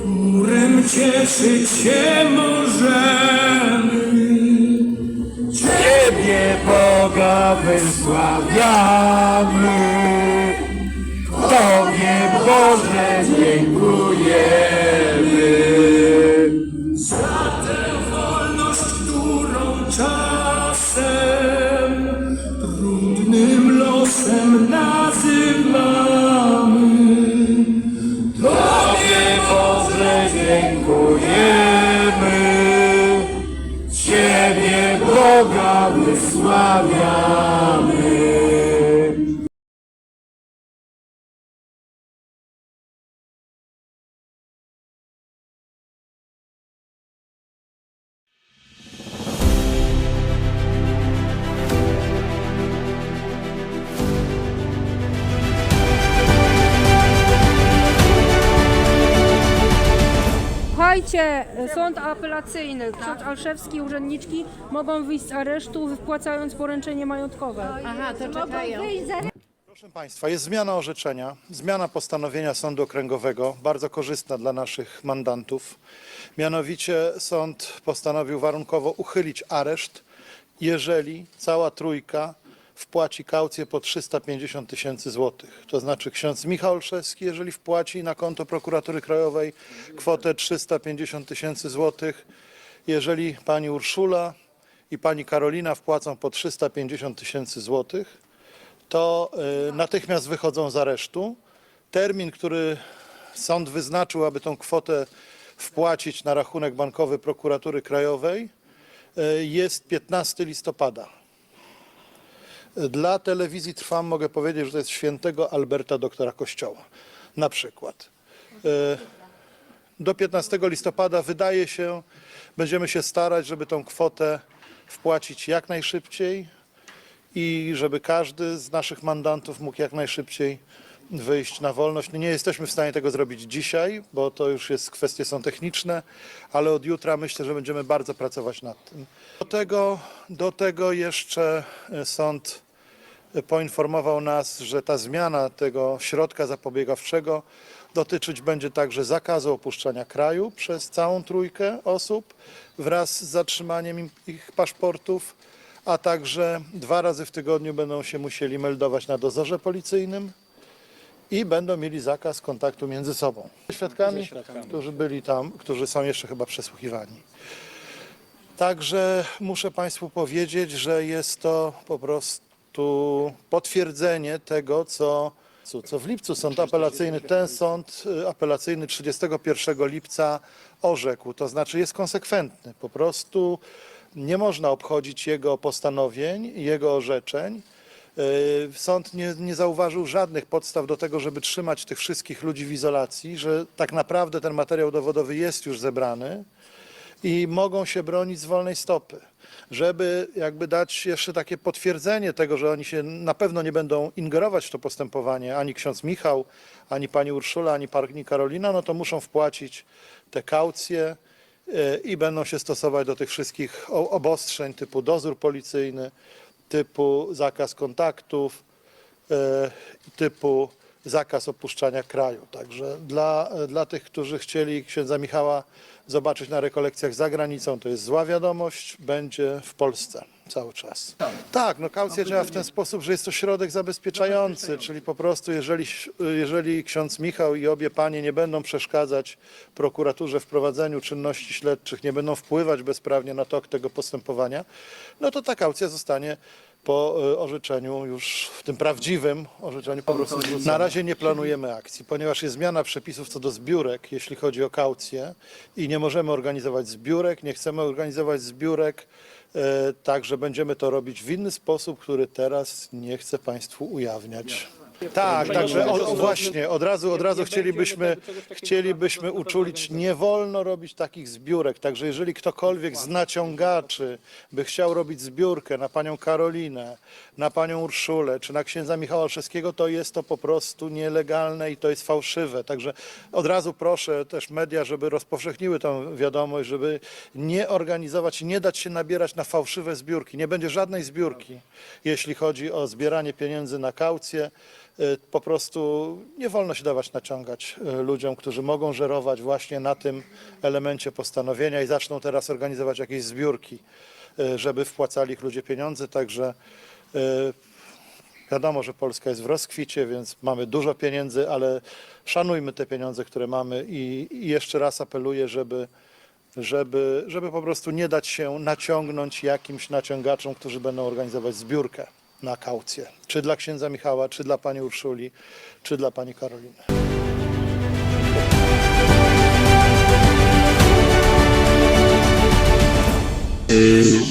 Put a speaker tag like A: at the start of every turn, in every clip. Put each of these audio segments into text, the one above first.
A: którym cieszyć się możemy.
B: Ciebie Boga wysławiamy. Tobie Boże dziękujemy.
C: Słuchajcie, sąd apelacyjny, ksiądz Alszewski, urzędniczki mogą wyjść z aresztu, wypłacając poręczenie majątkowe.
D: Aha, to czekają.
E: Proszę Państwa, jest zmiana orzeczenia, zmiana postanowienia Sądu Okręgowego, bardzo korzystna dla naszych mandantów. Mianowicie sąd postanowił warunkowo uchylić areszt, jeżeli cała trójka wpłaci kaucję po 350 tysięcy złotych. To znaczy ksiądz Michał Olszewski, jeżeli wpłaci na konto prokuratury krajowej kwotę 350 tysięcy złotych, jeżeli pani Urszula i pani Karolina wpłacą po 350 tysięcy złotych, to y, natychmiast wychodzą z aresztu. Termin, który sąd wyznaczył, aby tą kwotę wpłacić na rachunek bankowy prokuratury krajowej, y, jest 15 listopada. Dla telewizji Trwam mogę powiedzieć, że to jest świętego Alberta doktora Kościoła. Na przykład. Y, Do 15 listopada wydaje się, będziemy się starać, żeby tą kwotę wpłacić jak najszybciej i żeby każdy z naszych mandantów mógł jak najszybciej wyjść na wolność. No Nie jesteśmy w stanie tego zrobić dzisiaj, bo to już jest kwestie są techniczne, ale od jutra myślę, że będziemy bardzo pracować nad tym. Do tego, do tego jeszcze e, sąd poinformował nas, że ta zmiana tego środka zapobiegawczego dotyczyć będzie także zakazu opuszczania kraju przez całą trójkę osób wraz z zatrzymaniem ich paszportów, a także dwa razy w tygodniu będą się musieli meldować na dozorze policyjnym i będą mieli zakaz kontaktu między sobą. Świadkami, którzy byli tam, którzy są jeszcze chyba przesłuchiwani. Także muszę Państwu powiedzieć, że jest to po prostu potwierdzenie tego, co, co, co w lipcu sąd apelacyjny, ten sąd y, apelacyjny 31 lipca orzekł. To znaczy jest konsekwentny. Po prostu nie można obchodzić jego postanowień, jego orzeczeń. Y, Sąd nie, nie zauważył żadnych podstaw do tego, żeby trzymać tych wszystkich ludzi w izolacji, że tak naprawdę ten materiał dowodowy jest już zebrany i mogą się bronić z wolnej stopy. Żeby jakby dać jeszcze takie potwierdzenie tego, że oni się na pewno nie będą ingerować w to postępowanie, ani ksiądz Michał, ani pani Urszula, ani pani Karolina, no to muszą wpłacić te kaucje e, i będą się stosować do tych wszystkich obostrzeń typu dozór policyjny, typu zakaz kontaktów, e, typu zakaz opuszczania kraju. Także dla, dla tych, którzy chcieli księdza Michała zobaczyć na rekolekcjach za granicą, to jest zła wiadomość, będzie w Polsce cały czas. Tak, no kaucja działa w ten sposób, że jest to środek zabezpieczający, czyli po prostu jeżeli, jeżeli ksiądz Michał i obie panie nie będą przeszkadzać prokuraturze w prowadzeniu czynności śledczych, nie będą wpływać bezprawnie na tok tego postępowania, no to ta kaucja zostanie po y, orzeczeniu już w tym prawdziwym orzeczeniu po prostu na razie nie planujemy akcji, ponieważ jest zmiana przepisów co do zbiórek, jeśli chodzi o kaucję i nie możemy organizować zbiórek, nie chcemy organizować zbiórek, e, także będziemy to robić w inny sposób, który teraz nie chcę Państwu ujawniać. Tak, także o, właśnie, od razu, od razu chcielibyśmy, chcielibyśmy uczulić, nie wolno robić takich zbiórek, także jeżeli ktokolwiek z naciągaczy by chciał robić zbiórkę na panią Karolinę, na panią Urszulę, czy na księdza Michała Olszewskiego, to jest to po prostu nielegalne i to jest fałszywe, także od razu proszę też media, żeby rozpowszechniły tą wiadomość, żeby nie organizować i nie dać się nabierać na fałszywe zbiórki, nie będzie żadnej zbiórki, jeśli chodzi o zbieranie pieniędzy na kaucję, po prostu nie wolno się dawać naciągać y, ludziom, którzy mogą żerować właśnie na tym elemencie postanowienia i zaczną teraz organizować jakieś zbiórki, y, żeby wpłacali ich ludzie pieniądze, także y, Wiadomo, że Polska jest w rozkwicie, więc mamy dużo pieniędzy, ale szanujmy te pieniądze, które mamy i, i jeszcze raz apeluję, żeby, żeby, żeby po prostu nie dać się naciągnąć jakimś naciągaczom, którzy będą organizować zbiórkę na kaucję. Czy dla księdza Michała, czy dla pani Urszuli, czy dla pani Karoliny.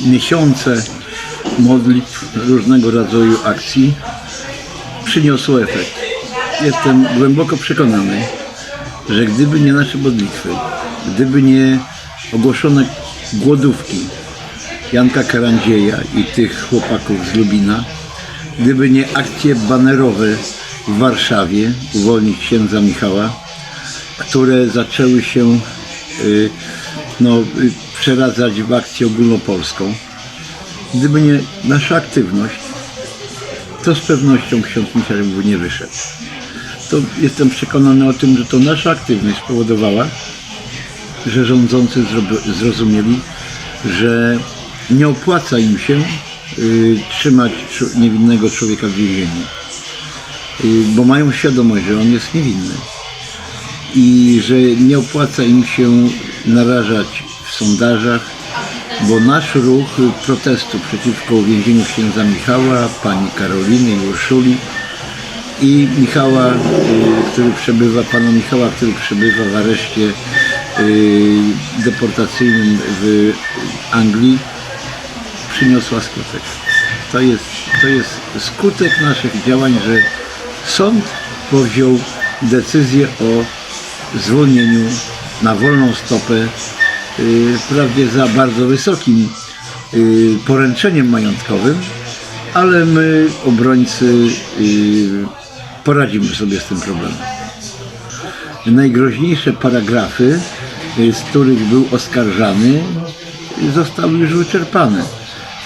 D: miesiące modlitw, różnego rodzaju akcji przyniosło efekt. Jestem głęboko przekonany, że gdyby nie nasze modlitwy, gdyby nie ogłoszone głodówki Janka Karandzieja i tych chłopaków z Lubina, gdyby nie akcje banerowe w Warszawie, uwolnić księdza Michała, które zaczęły się y, no, y, przeradzać w akcję ogólnopolską. Gdyby nie nasza aktywność, to z pewnością ksiądz Michał by nie wyszedł. To jestem przekonany o tym, że to nasza aktywność spowodowała, że rządzący zrozumieli, że nie opłaca im się trzymać czu- niewinnego człowieka w więzieniu, y, bo mają świadomość, że on jest niewinny. I że nie opłaca im się narażać w sondażach, bo nasz ruch protestu przeciwko uwięzieniu księdza Michała, pani Karoliny i Urszuli i Michała, y, który przebywa, pana Michała, który przebywa w areszcie y, deportacyjnym w Anglii, przyniosła skutek. To jest, to jest skutek naszych działań, że sąd powziął decyzję o zwolnieniu na wolną stopę, yy, wprawdzie za bardzo wysokim yy, poręczeniem majątkowym, ale my, obrońcy, yy, poradzimy sobie z tym problemem. Najgroźniejsze paragrafy, yy, z których był oskarżany, zostały już wyczerpane.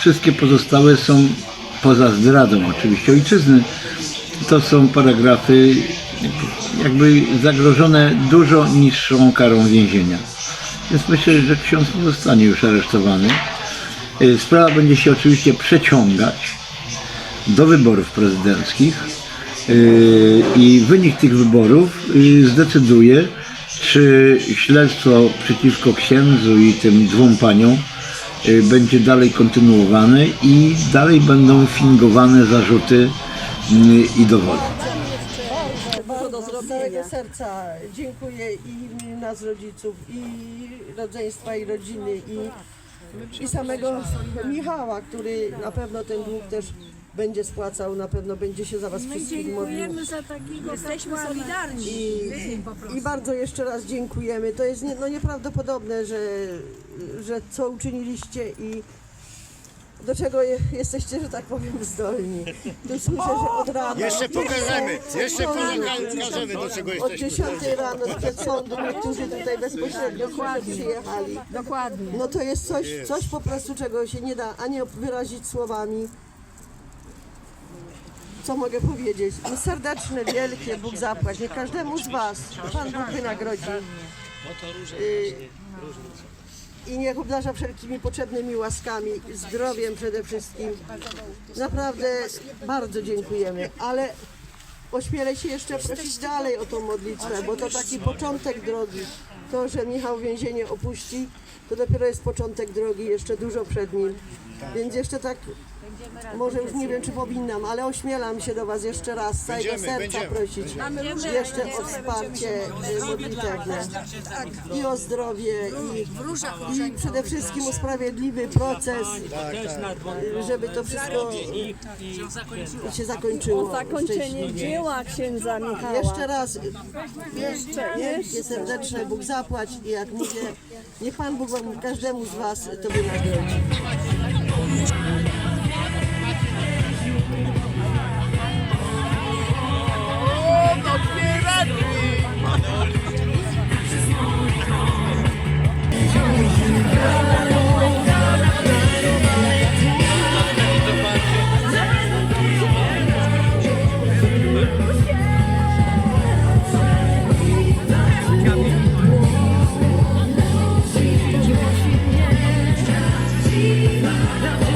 D: Wszystkie pozostałe są poza zdradą oczywiście ojczyzny. To są paragrafy jakby zagrożone dużo niższą karą więzienia. Więc myślę, że ksiądz nie zostanie już aresztowany. Y, Sprawa będzie się oczywiście przeciągać do wyborów prezydenckich y, i wynik tych wyborów y, zdecyduje, czy śledztwo przeciwko księdzu i tym dwóm paniom będzie dalej kontynuowane i dalej będą fingowane zarzuty y, i dowody.
F: Bardzo z całego serca dziękuję i nas rodziców, i rodzeństwa, i rodziny, i, i samego Michała, który na pewno ten dług też będzie spłacał, na pewno będzie się za was wszystkich modlił.
G: za takiego Jesteśmy solidarni.
F: I, I bardzo jeszcze raz dziękujemy. To jest nie, no nieprawdopodobne, że, że co uczyniliście i do czego je, jesteście, że tak powiem, zdolni. Tu słyszę, że od rana.
B: Jeszcze pokażemy, jeszcze pokażemy do czego
F: Od
B: jesteśmy.
F: 10 rano przed sądem niektórzy tutaj bezpośrednio Dokładnie. przyjechali.
G: Dokładnie.
F: No to jest coś, coś po prostu, czego się nie da ani wyrazić słowami. Co mogę powiedzieć? Serdeczne, wielkie, Bóg zapłać. Niech każdemu z Was Pan Bóg wynagrodzi. Y, I niech obdarza wszelkimi potrzebnymi łaskami, zdrowiem przede wszystkim. Naprawdę bardzo dziękujemy, ale ośmielę się jeszcze prosić dalej o tą modlitwę, bo to taki początek drogi. To, że Michał więzienie opuści, to dopiero jest początek drogi, jeszcze dużo przed nim. Więc jeszcze tak, może już nie wiem, czy powinnam, ale ośmielam się do Was jeszcze raz z całego
B: Będziemy,
F: serca
B: będziemy.
F: prosić. Jeszcze o wsparcie y, modlitewne. i o zdrowie i, i przede wszystkim o sprawiedliwy proces, y, żeby to wszystko się zakończyło.
G: Zakończenie dzieła księdza Michała.
F: Jeszcze raz jeszcze, wielkie serdeczne Bóg zapłać i jak mówię, niech Pan Bóg wam każdemu z Was to wynagrodzi.
H: Yeah. Now